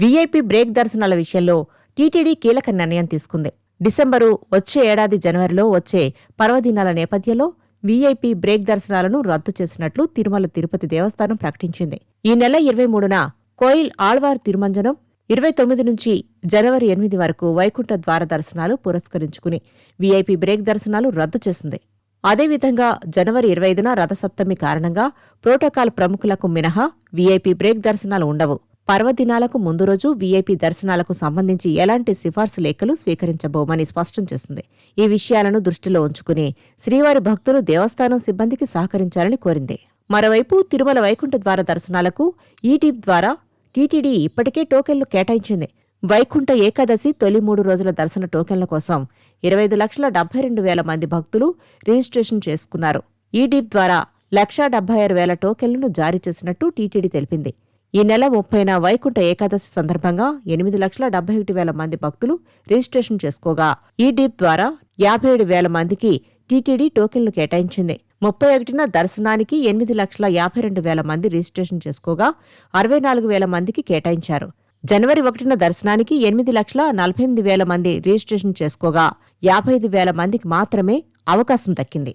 VIP break దర్శనాల విషయంలో TTD కీలక నిర్ణయం తీసుకుంది. డిసెంబరు వచ్చే ఏడాది జనవరిలో వచ్చే పర్వదినాల నేపథ్యంలో వీఐపీ బ్రేక్ దర్శనాలను రద్దు చేసినట్లు తిరుమల తిరుపతి దేవస్థానం ప్రకటించింది. ఈ నెల ఇరవై మూడున కోయిల్ ఆళ్వార్ తిరుమంజనం ఇరవై తొమ్మిది నుంచి జనవరి ఎనిమిది వరకు వైకుంఠ ద్వార దర్శనాలు పురస్కరించుకుని వీఐపీ బ్రేక్ దర్శనాలు రద్దు చేసింది. అదేవిధంగా జనవరి ఇరవై ఐదున రథసప్తమి కారణంగా ప్రోటోకాల్ ప్రముఖులకు మినహా వీఐపీ బ్రేక్ దర్శనాలు ఉండవు. పర్వదినాలకు ముందు రోజు వీఐపీ దర్శనాలకు సంబంధించి ఎలాంటి సిఫార్సు లేఖలు స్వీకరించబోమని స్పష్టం చేసింది. ఈ విషయాలను దృష్టిలో ఉంచుకుని శ్రీవారి భక్తులు దేవస్థానం సిబ్బందికి సహకరించాలని కోరింది. మరోవైపు తిరుమల వైకుంఠ ద్వార దర్శనాలకు ఈటీప్ ద్వారా టీటీడీ ఇప్పటికే టోకెన్లు కేటాయించింది. వైకుంఠ ఏకాదశి తొలి మూడు రోజుల దర్శన టోకెన్ల కోసం ఇరవై ఐదు లక్షల డెబ్బై రెండు వేల మంది భక్తులు రిజిస్ట్రేషన్ చేసుకున్నారు. ఈ డీప్ ద్వారా లక్షా డెబ్బై ఆరు వేల టోకెన్లను జారీ చేసినట్టు టీటీడీ తెలిపింది. ఈ నెల ముప్పైన వైకుంఠ ఏకాదశి సందర్భంగా ఎనిమిది లక్షల డెబ్బై ఒకటి వేల మంది భక్తులు రిజిస్ట్రేషన్ చేసుకోగా. ఈ డీప్ ద్వారా యాభై ఏడు వేల మందికి టీటీడీ టోకెన్లు కేటాయించింది. ముప్పై ఒకటిన దర్శనానికి ఎనిమిది లక్షల యాభై రెండు వేల మంది రిజిస్ట్రేషన్ చేసుకోగా అరవై నాలుగు వేల మందికి కేటాయించారు. జనవరి ఒకటిన దర్శనానికి ఎనిమిది లక్షల నలభై ఎనిమిది వేల మంది రిజిస్ట్రేషన్ చేసుకోగా యాభై ఐదు వేల మందికి మాత్రమే అవకాశం దక్కింది.